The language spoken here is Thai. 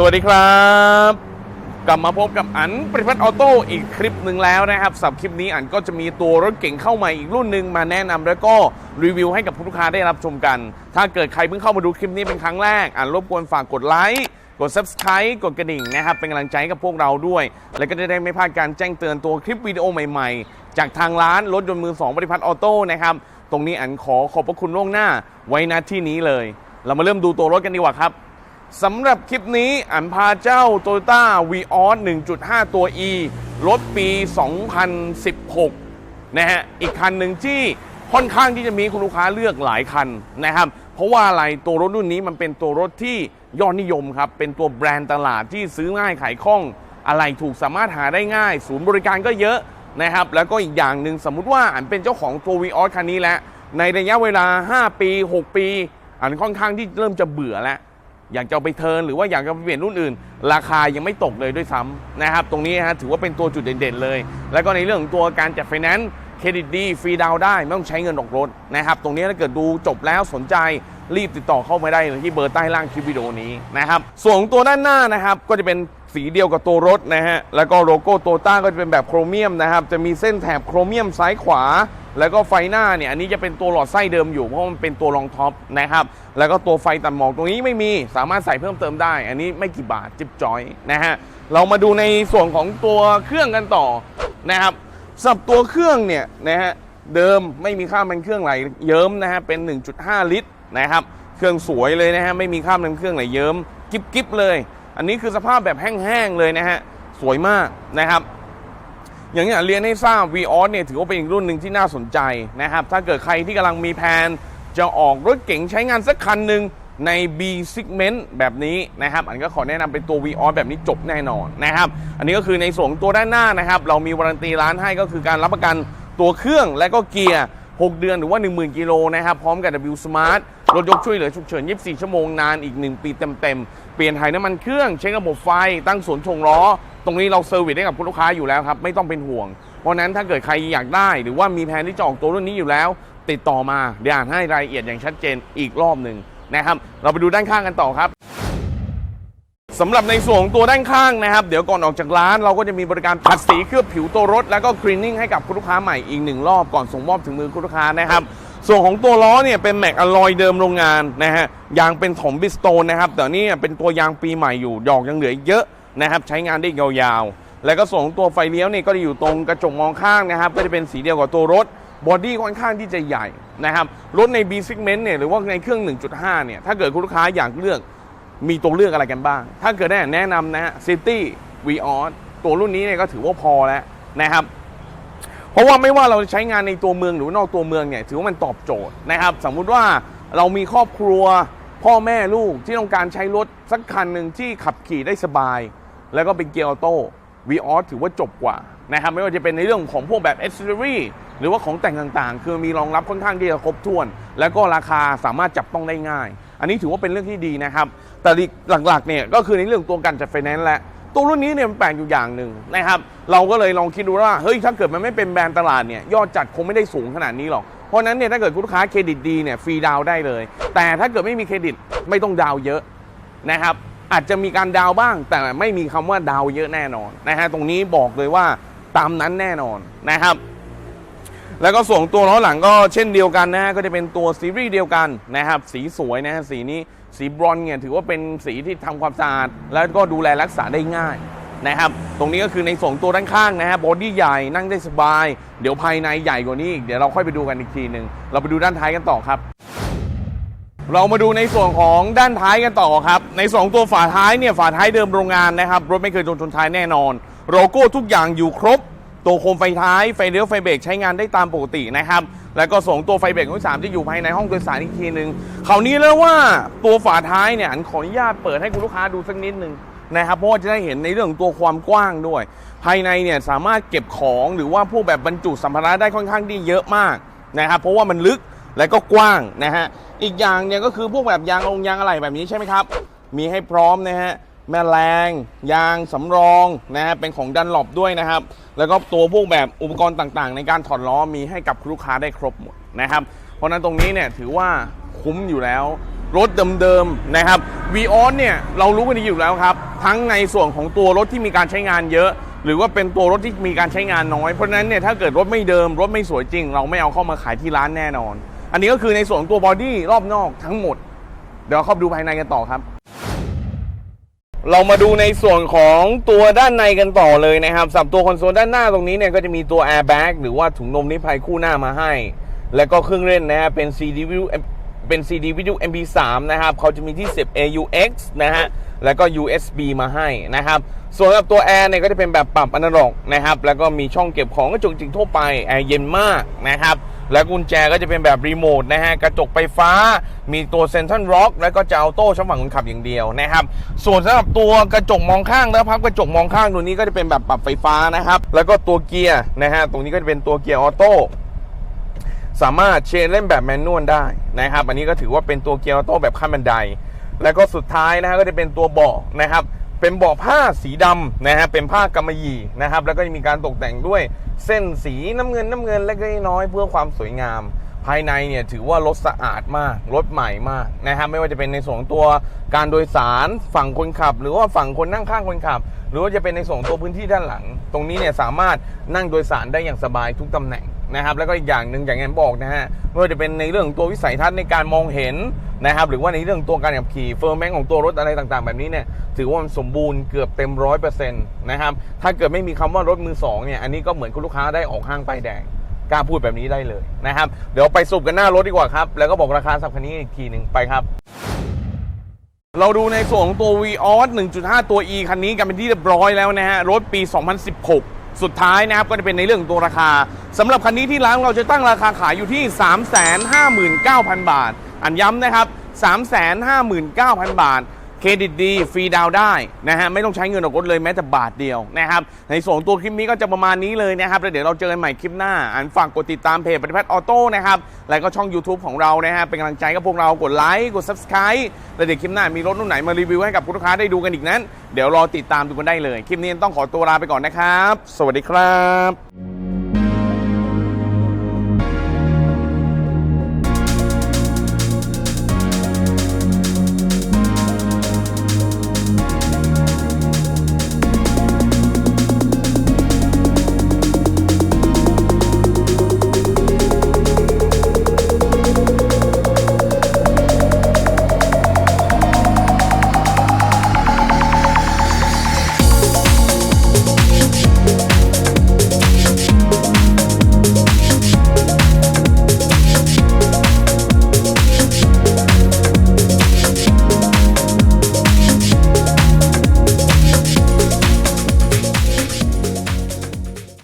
สวัสดีครับ กลับมาพบกับอันปริพัฒน์ออโต้อีกคลิปหนึ่งแล้วนะครับสำหรับคลิปนี้อันก็จะมีตัวรถเก่งเข้ามาอีกรุ่นหนึ่งมาแนะนำแล้วก็รีวิวให้กับผู้ลูกค้าได้รับชมกัน ถ้าเกิดใครเพิ่งเข้ามาดูคลิปนี้เป็นครั้งแรกอันรบกวนฝากกดไลค์กด subscribe กดกระดิ่งนะครับ เป็นกำลังใจให้กับพวกเราด้วย และก็จะได้ไม่พลาดการแจ้งเตือนตัวคลิปวิดีโอใหม่ๆ จากทางร้านรถยนต์มือสองปริพัฒน์ออโต้นะครับตรงนี้อันขอขอบพระคุณล่วงหน้าไว้ณที่นี้เลย เรามาเริ่มดูตัวรถกันดีกว่าครับ สำหรับคลิปนี้อันพาเจ้า Toyota v ีออส1.5 ตัว E รถปี 2016 นะฮะ อีกคันหนึ่งที่ค่อนข้างที่จะมีคุณลูกค้าเลือกหลายคันนะครับ เพราะว่าอะไรตัวรถรุ่นนี้มันเป็นตัวรถที่ยอดนิยมครับ เป็นตัวแบรนด์ตลาดที่ซื้อง่ายขายคล่อง อะไรถูกสามารถหาได้ง่าย ศูนย์บริการก็เยอะนะครับ แล้วก็อีกอย่างหนึ่งสมมุติว่าอันเป็นเจ้าของตัว v ีออสคันนี้แล้วในระยะเวลา 5 ปี 6 ปี อันค่อนข้างที่เริ่มจะเบื่อแล้ว อยากจะเอาไปเทินหรือว่าอยากจะไปเปลี่ยนรุ่นอื่น ราคายังไม่ตกเลยด้วยซ้ำนะครับ ตรงนี้ฮะถือว่าเป็นตัวจุดเด่นๆเลย แล้วก็ในเรื่องของตัวการจัดไฟแนนซ์เครดิตดีฟรีดาวได้ไม่ต้องใช้เงินออกรถนะครับ ตรงนี้ถ้าเกิดดูจบแล้วสนใจรีบติดต่อเข้ามาได้เลยที่เบอร์ใต้ล่างคลิปวิดีโอนี้นะครับส่วนของตัวด้านหน้านะครับก็จะเป็นสีเดียวกับตัวรถนะฮะแล้วก็โลโก้โตต้าก็จะเป็นแบบโครเมียมนะครับจะมีเส้นแถบโครเมียมซ้ายขวา แล้วก็ไฟหน้าเนี่ยอันนี้จะเป็นตัวหลอดไส้เดิมอยู่เพราะมันเป็นตัวรองท็อปนะครับแล้วก็ตัวไฟตัดหมอกตรงนี้ไม่มีสามารถใส่เพิ่มเติมได้ อันนี้ไม่กี่บาทจิบจอยนะฮะเรามาดูในส่วนของตัวเครื่องกันต่อนะครับสับตัวเครื่องเนี่ยนะฮะเดิมไม่มีค่ามันเครื่องไหลเยิ้มนะฮะเป็น 1.5 ลิตรนะครับเครื่องสวยเลยนะฮะไม่มีค่ามันเครื่องไหลเยิ้มกิ๊บกิบเลย อันนี้คือสภาพแบบแห้งๆเลยนะฮะสวยมากนะครับ อย่างที่เรียนให้ทราบ v ีออสเนี่ยถือว่าเป็นอีกรุ่นหนึ่งที่น่าสนใจนะครับ ถ้าเกิดใครที่กำลังมีแผนจะออกรถเก๋งใช้งานสักคันหนึ่งใน B segment แบบนี้นะครับ อันก็ขอแนะนำเป็นตัว v ีออสแบบนี้จบแน่นอนนะครับ อันนี้ก็คือในส่วนตัวด้านหน้านะครับ เรามีวารันตีร้านให้ก็คือการรับประกันตัวเครื่องและก็เกียร์ 6 เดือนหรือว่า 10,000 กิโลนะครับ พร้อมกับ W Smart รถยกช่วยเหลือฉุกเฉิน 24 ชั่วโมงนานอีก 1 ปีเต็มๆ เปลี่ยนถ่ายน้ำมันเครื่อง เช็คระบบไฟ ตั้งศูนย์ชงล้อ ตรงนี้เราเซอร์วิสให้กับคุณลูกค้าอยู่แล้วครับ ไม่ต้องเป็นห่วง เพราะนั้นถ้าเกิดใครอยากได้ หรือว่ามีแผนที่จะออกตัวรุ่นนี้อยู่แล้ว ติดต่อมาเดี๋ยวอ่านให้รายละเอียดอย่างชัดเจนอีกรอบหนึ่งนะครับ เราไปดูด้านข้างกันต่อครับสำหรับในส่วนของตัวด้านข้างนะครับ เดี๋ยวก่อนออกจากร้านเราก็จะมีบริการขัดสีเคลือบผิวตัวรถ แล้วก็คลีนนิ่งให้กับคุณลูกค้าใหม่อีกหนึ่งรอบก่อนส่งมอบถึงมือคุณลูกค้านะครับ ส่วนของตัวล้อเนี่ยเป็นแม็กอลลอยเดิมโรงงานนะฮะยางเป็นถมบิสโตนนะครับแต่นี่เป็นตัวยางปีใหม่อยู่ดอกยังเหลืออีกเยอะนะครับใช้งานได้ยาวๆ แล้วก็ส่วนของตัวไฟเลี้ยวเนี่ยก็จะอยู่ตรงกระจกมองข้างนะครับก็จะเป็นสีเดียวกับตัวรถบอดี้ค่อนข้างที่จะใหญ่นะครับรถใน B segment เนี่ยหรือว่าในเครื่อง 1.5 เนี่ยถ้าเกิดคุณลูกค้าอยากเลือกมีตัวเลือกอะไรกันบ้าง ถ้าเกิดได้แนะนำนะฮะ City v ีออตัวรุ่นนี้เนี่ยก็ถือว่าพอแล้วนะครับ ราะว่าไม่ว่าเราจะใช้งานในตัวเมืองหรือนอกตัวเมืองเนี่ยถือว่ามันตอบโจทย์นะครับ สมมุติว่าเรามีครอบครัวพ่อแม่ลูกที่ต้องการใช้รถสักคันหนึ่งที่ขับขี่ได้สบาย แล้วก็เป็นเกียร์ออโต้วีออถือว่าจบกว่านะครับไม่ว่าจะเป็นในเรื่องของพวกแบบ a c c e s s o r y หรือว่าของแต่งต่างๆ คือมีรองรับค่อนข้างที่จะครบถ้วน แล้วก็ราคาสามารถจับต้องได้ง่าย อันนี้ถือว่าเป็นเรื่องที่ดีนะครับ แต่หลักๆเนี่ยก็คือในเรื่องตัวการจัดไฟแนนซ์แหละ ตัวรุ่นนี้เนี่ยมันแปลกอยู่อย่างหนึ่งนะครับเราก็เลยลองคิดดูว่าเฮ้ยถ้าเกิดมันไม่เป็นแบรนด์ตลาดเนี่ยยอดจัดคงไม่ได้สูงขนาดนี้หรอกเพราะนั้นเนี่ยถ้าเกิดคุณลูกค้าเครดิตดีเนี่ยฟรีดาวได้เลย แต่ถ้าเกิดไม่มีเครดิตไม่ต้องดาวเยอะนะครับอาจจะมีการดาวบ้าง แต่ไม่มีคำว่าดาวเยอะแน่นอนนะฮะตรงนี้บอกเลยว่าตามนั้นแน่นอนนะครับ แล้วก็ส่วนตัวล้อหลังก็เช่นเดียวกันนะฮะก็จะเป็นตัวซีรีส์เดียวกันนะครับสีสวยนะฮะสีนี้ สีบรอนเนี่ยถือว่าเป็นสีที่ทำความสะอาด แล้วก็ดูแลรักษาได้ง่ายนะครับ ตรงนี้ก็คือในส่วนตัวด้านข้างนะฮะบอดี้ใหญ่นั่งได้สบาย เดี๋ยวภายในใหญ่กว่านี้อีกเดี๋ยวเราค่อยไปดูกันอีกทีหนึ่งเราไปดูด้านท้ายกันต่อครับ เรามาดูในส่วนของด้านท้ายกันต่อครับ ในสองตัวฝาท้ายเนี่ยฝาท้ายเดิมโรงงานนะครับรถไม่เคยโดนชนท้ายแน่นอนโลโก้ทุกอย่างอยู่ครบ ตัวโคมไฟท้ายไฟเลี้ยวไฟเบรกใช้งานได้ตามปกตินะครับ แล้วก็ส่งตัวไฟเบรกของสามที่อยู่ภายในห้องโดยสารอีกทีหนึ่งคราวนี้แล้วว่าตัวฝาท้ายเนี่ยขออนุญาตเปิดให้คุณลูกค้าดูสักนิดหนึ่งนะครับเพราะว่าจะได้เห็นในเรื่องของตัวความกว้างด้วย ภายในเนี่ยสามารถเก็บของหรือว่าพวกแบบบรรจุสัมภาระได้ค่อนข้างที่เยอะมากนะครับเพราะว่ามันลึกและก็กว้างนะฮะอีกอย่างเนี่ยก็คือพวกแบบยางลงยางอะไรแบบนี้ใช่ไหมครับ มีให้พร้อมนะฮะ แม่แรงยางสำรองนะฮะเป็นของดันหลบด้วยนะครับ แล้วก็ตัวพวกแบบอุปกรณ์ต่างๆ ในการถอดล้อมีให้กับลูกค้าได้ครบหมดนะครับ เพราะนั้นตรงนี้เนี่ยถือว่าคุ้มอยู่แล้ว รถเดิมๆนะครับ v ีออเนี่ยเรารู้กันดีอยู่แล้วครับ ทั้งในส่วนของตัวรถที่มีการใช้งานเยอะ หรือว่าเป็นตัวรถที่มีการใช้งานน้อย เพราะนั้นเนี่ยถ้าเกิดรถไม่เดิม รถไม่สวยจริง เราไม่เอาเข้ามาขายที่ร้านแน่นอน อันนี้ก็คือในส่วนตัวบอดี้รอบนอกทั้งหมด เดี๋ยวเข้าไปดูภายในกันต่อครับ เรามาดูในส่วนของตัวด้านในกันต่อเลยนะครับสำหรับตัวคอนโซลด้านหน้าตรงนี้เนี่ยก็จะมีตัว airbag หรือว่าถุงลมนิรภัยคู่หน้ามาให้ แล้วก็เครื่องเล่นนะฮะเป็น CD View เป็น CD Video MP3 นะครับเขาจะมีที่เสียบ AUX นะฮะแล้วก็ USB มาให้นะครับส่วนสำหรับตัวแอร์เนี่ยก็จะเป็นแบบปรับอนาล็อกนะครับแล้วก็มีช่องเก็บของกระจกจริงทั่วไปแอร์เย็นมากนะครับ และกุญแจก็จะเป็นแบบรีโมทนะฮะ กระจกไฟฟ้า มีตัวเซนทรัลล็อกแล้วก็จะเอาโต้ช่องฝั่งคนขับอย่างเดียวนะครับ ส่วนสำหรับตัวกระจกมองข้างแล้วพับกระจกมองข้างตัวนี้ก็จะเป็นแบบปรับไฟฟ้านะครับ แล้วก็ตัวเกียร์นะฮะ ตรงนี้ก็จะเป็นตัวเกียร์ออโต้สามารถเชนเล่นแบบแมนนวลได้นะครับ อันนี้ก็ถือว่าเป็นตัวเกียร์ออโต้แบบขั้นบันได แล้วก็สุดท้ายนะฮะก็จะเป็นตัวเบาะนะครับ เป็นเบาะผ้าสีดำนะฮะเป็นผ้ากำมะหยี่นะครับ แล้วก็จะมีการตกแต่งด้วยเส้นสีน้ำเงินน้ำเงินเล็กๆน้อยเพื่อความสวยงาม ภายในเนี่ยถือว่ารถสะอาดมากรถใหม่มากนะครับไม่ว่าจะเป็นในส่วนของตัวการโดยสารฝั่งคนขับ หรือว่าฝั่งคนนั่งข้างคนขับ หรือว่าจะเป็นในส่วนของตัวพื้นที่ด้านหลัง ตรงนี้เนี่ยสามารถนั่งโดยสารได้อย่างสบายทุกตำแหน่ง นะครับแล้วก็อีกอย่างหนึ่งอย่างที่บอกนะฮะไม่ว่าจะเป็นในเรื่องของตัววิสัยทัศน์ในการมองเห็นนะครับหรือว่าในเรื่องตัวการขับขี่เฟอร์แมงของตัวรถอะไรต่างๆ แบบนี้เนี่ยถือว่ามันสมบูรณ์เกือบเต็มร้อยเปอร์เซ็นต์นะครับถ้าเกิดไม่มีคำว่ารถมือสองเนี่ยอันนี้ก็เหมือนคุณลูกค้าได้ออกห้างป้ายแดงกล้าพูดแบบนี้ได้เลยนะครับเดี๋ยวไปสรุปกันหน้ารถดีกว่าครับแล้วก็บอกราคาสับคันนี้อีกทีหนึ่งไปครับ เราดูในส่วนของตัว v ีออส1.5 ตัว E คันนี้กันเป็นที่เรียบร้อยแล้วนะฮะรถปี 2016 สุดท้ายนะครับก็จะเป็นในเรื่องของตัวราคาสำหรับคันนี้ที่ร้านเราจะตั้งราคาขายอยู่ที่ 359,000 บาท อันย้ำนะครับ 359,000 บาท เครดิตดีฟรีดาวได้นะฮะไม่ต้องใช้เงินออกรถเลยแม้แต่บาทเดียวนะครับในส่วนตัวคลิปนี้ก็จะประมาณนี้เลยนะครับแล้วเดี๋ยวเราเจอกันใหม่คลิปหน้าอันฝากกดติดตามเพจปฏิพัฒน์ออโต้นะครับแล้วก็ช่อง YouTube ของเรานะฮะเป็นกำลังใจกับพวกเรากดไลค์กด Subscribe แล้วเดี๋ยวคลิปหน้ามีรถรุ่นไหนมารีวิวให้กับคุณลูกค้าได้ดูกันอีกนั้น เดี๋ยวรอติดตามดูกันได้เลย คลิปนี้ต้องขอตัวลาไปก่อนนะครับ สวัสดีครับ